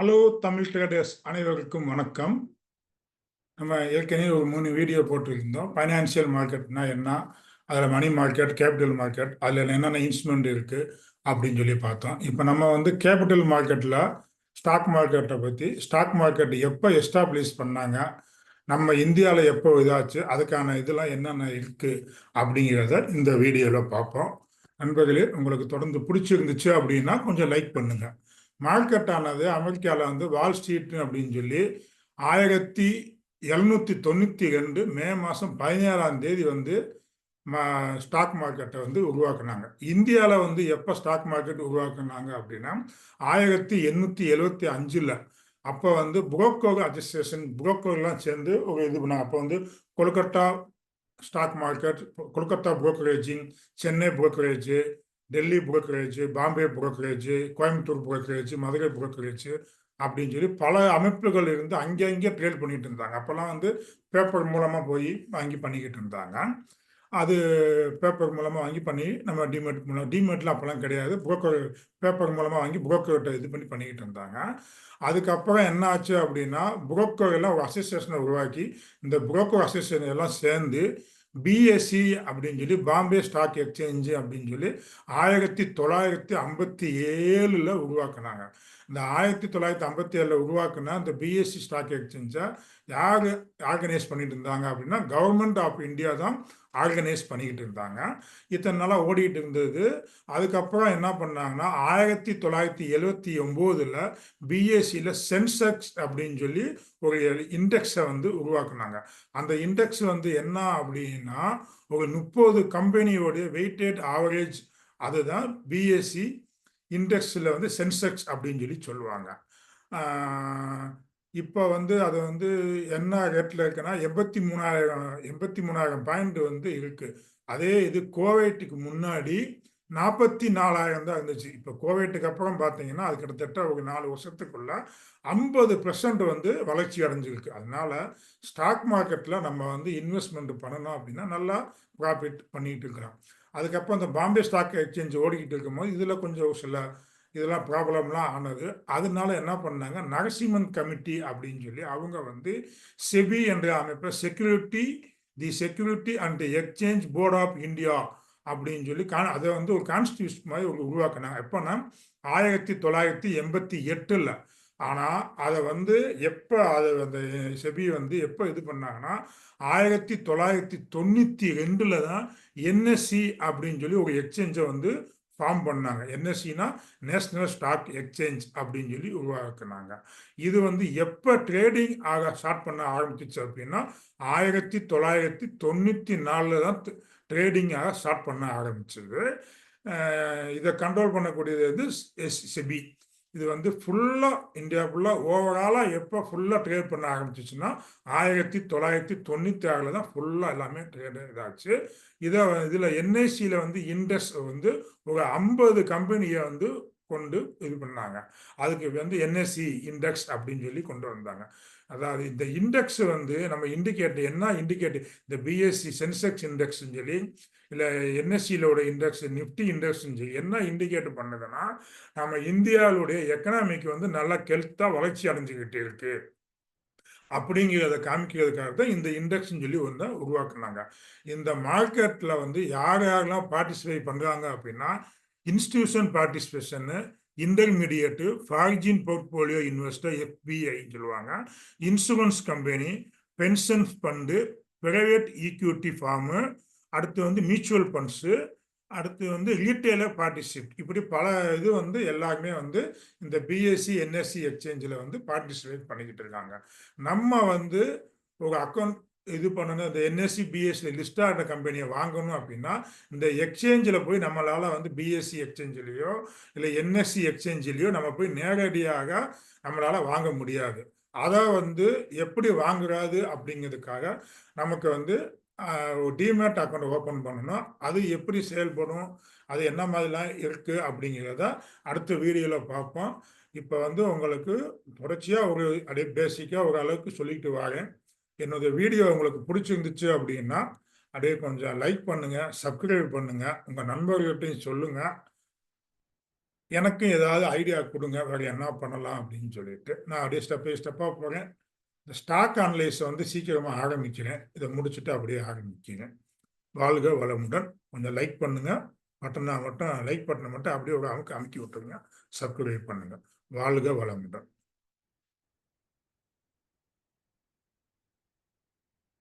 Hello Tamil traders அனைவருக்கும் வணக்கம். நம்ம ஏற்கனவே ஒரு மூணு வீடியோ போட்டிருந்தோம். ஃபைனான்சியல் மார்க்கெட்னா என்ன? அதில் மணி மார்க்கெட் கேபிட்டல் மார்க்கெட் அதில் என்னென்ன இன்ஸ்ட்ருமெண்ட் இருக்குது அப்படின்னு சொல்லி பார்த்தோம். இப்போ நம்ம வந்து கேபிட்டல் மார்க்கெட்டில் ஸ்டாக் மார்க்கெட்டை பற்றி ஸ்டாக் மார்க்கெட் எப்போ எஸ்டாப்ளிஷ் பண்ணாங்க? நம்ம இந்தியாவில் எப்போ இதாச்சு? அதுக்கான இதெல்லாம் என்னென்ன இருக்குது அப்படிங்கிறத இந்த வீடியோவில் பார்ப்போம். நண்பர்களே உங்களுக்கு தொடர்ந்து பிடிச்சிருந்துச்சு அப்படின்னா கொஞ்சம் லைக் பண்ணுங்கள் மார்க்கெட்டானது அமெரிக்காவில் வந்து வால் ஸ்ட்ரீட் அப்படின்னு சொல்லி ஆயிரத்தி எழுநூற்றி தொண்ணூற்றி ரெண்டு மே மாதம் பதினேழாம் தேதி வந்து ஸ்டாக் மார்க்கெட்டை வந்து உருவாக்குனாங்க. இந்தியாவில் வந்து எப்போ ஸ்டாக் மார்க்கெட் உருவாக்குனாங்க அப்படின்னா ஆயிரத்தி எண்ணூற்றி எழுவத்தி அஞ்சில். அப்போ வந்து புரோக்கர் அசோசியேஷன் புரோக்கர்லாம் சேர்ந்து ஒரு இது பண்ணாங்க. அப்போ வந்து Kolkata stock market Kolkata புரோக்கரேஜிங் Chennai brokerage Delhi brokerage Bombay brokerage Coimbatore brokerage Madurai brokerage அப்படின்னு சொல்லி பல அமைப்புகள் இருந்து அங்கே அங்கே ட்ரேட் பண்ணிகிட்டு இருந்தாங்க. அப்போல்லாம் வந்து பேப்பர் மூலமாக போய் வாங்கி பண்ணிக்கிட்டு இருந்தாங்க. அது பேப்பர் மூலமாக வாங்கி பண்ணி நம்ம டிமெட் மூலம் டிமெட்டில் அப்போல்லாம் கிடையாது. புரோக்கர் பேப்பர் மூலமாக வாங்கி புரோக்கர்கிட்ட இது பண்ணி பண்ணிக்கிட்டு இருந்தாங்க. அதுக்கப்புறம் என்ன ஆச்சு அப்படின்னா புரோக்கர் எல்லாம் ஒரு அசோசியேஷனை உருவாக்கி இந்த புரோக்கர் அசோசியேஷன் எல்லாம் சேர்ந்து பிஎஸ்சி அப்படின்னு சொல்லி பாம்பே ஸ்டாக் எக்ஸ்சேஞ்சு அப்படின்னு சொல்லி ஆயிரத்தி தொள்ளாயிரத்தி ஐம்பத்தி ஏழில் உருவாக்குனாங்க. இந்த ஆயிரத்தி தொள்ளாயிரத்தி ஐம்பத்தி ஏழில் உருவாக்குனா இந்த பிஎஸ்சி ஸ்டாக் எக்ஸ்சேஞ்சை யார் ஆர்கனைஸ் பண்ணிட்டு இருந்தாங்க அப்படின்னா கவர்மெண்ட் ஆஃப் இந்தியா தான் ஆர்கனைஸ் பண்ணிக்கிட்டு இருந்தாங்க. இத்தனை நாளாக ஓடிக்கிட்டு இருந்தது. அதுக்கப்புறம் என்ன பண்ணாங்கன்னா ஆயிரத்தி தொள்ளாயிரத்தி எழுவத்தி ஒம்போதில் பிஎஸ்சியில் சென்செக்ஸ் அப்படின்னு சொல்லி ஒரு இண்டெக்ஸை வந்து உருவாக்குனாங்க. அந்த இண்டெக்ஸ் வந்து என்ன அப்படின்னா ஒரு முப்பது கம்பெனியோடைய வெயிட்டட் ஆவரேஜ் அதுதான் பிஎஸ்சி இண்டெக்ஸில் வந்து சென்செக்ஸ் அப்படின்னு சொல்லி சொல்லுவாங்க. இப்போ வந்து அது வந்து என்ன ரேட்டில் இருக்குன்னா எண்பத்தி மூணாயிரம் எண்பத்தி மூணாயிரம் பாயிண்ட் வந்து இருக்குது அதே இது கோவைட்டுக்கு முன்னாடி நாற்பத்தி நாலாயிரம் தான் இருந்துச்சு. இப்போ கோவிட்டுக்கு அப்புறம் பார்த்தீங்கன்னா அது கிட்டத்தட்ட ஒரு நாலு வருஷத்துக்குள்ள ஐம்பது பெர்சன்ட் வந்து வளர்ச்சி அடைஞ்சிருக்கு. அதனால ஸ்டாக் மார்க்கெட்டில் நம்ம வந்து இன்வெஸ்ட்மெண்ட் பண்ணணும் அப்படின்னா நல்லா ப்ராஃபிட் பண்ணிகிட்டு இருக்கிறோம். அதுக்கப்புறம் இந்த பாம்பே ஸ்டாக் எக்ஸ்சேஞ்ச் ஓடிக்கிட்டு இருக்கும்போது இதில் கொஞ்சம் சில இதெல்லாம் ப்ராப்ளம்லாம் ஆனது. அதனால என்ன பண்ணாங்க? நரசிம்மன் கமிட்டி அப்படின்னு சொல்லி அவங்க வந்து செபி என்ற அமைப்பை security the security and exchange board of India அப்படின்னு சொல்லி கான் அதை வந்து ஒரு கான்ஸ்டியூஷன் மாதிரி ஒரு உருவாக்குனாங்க. எப்போன்னா ஆயிரத்தி தொள்ளாயிரத்தி எண்பத்தி எட்டில். ஆனால் அதை வந்து எப்போ அதை அந்த செபி வந்து எப்போ இது பண்ணாங்கன்னா ஆயிரத்தி தொள்ளாயிரத்தி தொண்ணூற்றி ரெண்டில் தான் என்எஸ்சி அப்படின்னு சொல்லி ஒரு எக்ஸ்சேஞ்சை வந்து ஃபார்ம் பண்ணாங்க. என்எஸ்சினா நேஷ்னல் ஸ்டாக் எக்ஸ்சேஞ்ச் அப்படின்னு சொல்லி உருவாக்குனாங்க. இது வந்து எப்போ ட்ரேடிங் ஆக ஸ்டார்ட் பண்ண ஆரம்பிச்சிச்சு அப்படின்னா ஆயிரத்தி தொள்ளாயிரத்தி தொண்ணூற்றி நாலில் தான் ட்ரேடிங்காக ஸ்டார்ட் பண்ண ஆரம்பிச்சது. இதை கண்ட்ரோல் பண்ணக்கூடியது வந்து செபி இது வந்து ஃபுல்லாக இந்தியா ஃபுல்லாக ஓவராலாக எப்போ ஃபுல்லாக ட்ரேட் பண்ண ஆரம்பிச்சிச்சுன்னா ஆயிரத்தி தொள்ளாயிரத்தி தொண்ணூற்றி ஆறில் தான் ஃபுல்லாக எல்லாமே ட்ரேட் இதாச்சு. இதை இதில் என்ஐசியில் வந்து இண்டஸ் வந்து ஒரு ஐம்பது கம்பெனியை வந்து கொண்டு இது பண்ணாங்க. அதுக்கு வந்து என்எஸ்சி இண்டெக்ஸ் அப்படின்னு சொல்லி கொண்டு வந்தாங்க. அதாவது இந்த இண்டெக்ஸ் வந்து நம்ம இண்டிகேட்டர் என்ன இண்டிகேட்டர் இந்த பிஎஸ்சி சென்செக்ஸ் இண்டெக்ஸ்ன்னு சொல்லி இல்லை என்எஸ்சியிலோட இண்டெக்ஸ் நிஃப்டி இண்டெக்ஸ்ன்னு சொல்லி என்ன இண்டிகேட் பண்ணுதுன்னா நம்ம இந்தியாவுடைய எக்கனாமிக்கு வந்து நல்லா கெல்த்தாக வளர்ச்சி அடைஞ்சிக்கிட்டு இருக்கு. அப்படிங்கிறத காமிக்கிறதுக்காக தான் இந்த இண்டெக்ஸ்ன்னு சொல்லி ஒன்று உருவாக்குனாங்க. இந்த மார்க்கெட்டில் வந்து யார் யாரெல்லாம் பார்ட்டிசிபேட் பண்ணுறாங்க அப்படின்னா institution participation intermediate foreign portfolio investor எஃபிஐன்னு சொல்லுவாங்க. Insurance company pension fund private equity firm அடுத்து வந்து மியூச்சுவல் ஃபண்ட்ஸு அடுத்து வந்து ரீட்டைலர் பார்ட்டிசிபேட் இப்படி பல இது வந்து எல்லாருமே வந்து இந்த பிஎஸ்சி என்எஸ்சி எக்ஸ்சேஞ்சில் வந்து பார்ட்டிசிபேட் பண்ணிக்கிட்டு இருக்காங்க. நம்ம வந்து ஒரு அக்கௌண்ட் இது பண்ணணும். இந்த என்எஸ்சி பிஎஸ்சி லிஸ்டான கம்பெனியை வாங்கணும் அப்படின்னா இந்த எக்ஸ்சேஞ்சில் போய் நம்மளால் வந்து பிஎஸ்சி எக்ஸ்சேஞ்சிலேயோ இல்லை என்எஸ்சி எக்ஸ்சேஞ்சிலேயோ நம்ம போய் நேரடியாக நம்மளால் வாங்க முடியாது. அதை வந்து எப்படி வாங்குறாது அப்படிங்கிறதுக்காக நமக்கு வந்து டிமேட் அக்கௌண்ட் ஓப்பன் பண்ணணும். அது எப்படி செயல்படும்? அது என்ன மாதிரிலாம் இருக்குது அப்படிங்கிறத அடுத்த வீடியோவில் பார்ப்போம். இப்போ வந்து உங்களுக்கு தொடர்ச்சியாக ஒரு அப்படியே பேசிக்காக ஓரளவுக்கு சொல்லிட்டு வரேன். என்னோட வீடியோ உங்களுக்கு பிடிச்சிருந்துச்சு அப்படின்னா அப்படியே கொஞ்சம் லைக் பண்ணுங்கள் சப்ஸ்கிரைப் பண்ணுங்கள் உங்கள் நண்பர்கள்ட்டையும் சொல்லுங்கள் எனக்கும் ஏதாவது ஐடியா கொடுங்க வேறு என்ன பண்ணலாம் அப்படின்னு சொல்லிட்டு நான் அப்படியே ஸ்டெப் பை ஸ்டெப்பாக போகிறேன் இந்த ஸ்டாக் அனலைஸை வந்து சீக்கிரமாக ஆரம்பிக்கிறேன். இதை முடிச்சுட்டு அப்படியே ஆரம்பிக்கிறேன். வாழ்க வளமுடன். கொஞ்சம் லைக் பண்ணுங்க. பட்டனை மட்டும் லைக் பட்டனை மட்டும் அப்படியே ஒரு அமுக்கு அமுக்கி விட்டுருங்க. சப்ஸ்கிரைப் பண்ணுங்க. வாழ்க வளமுடன்.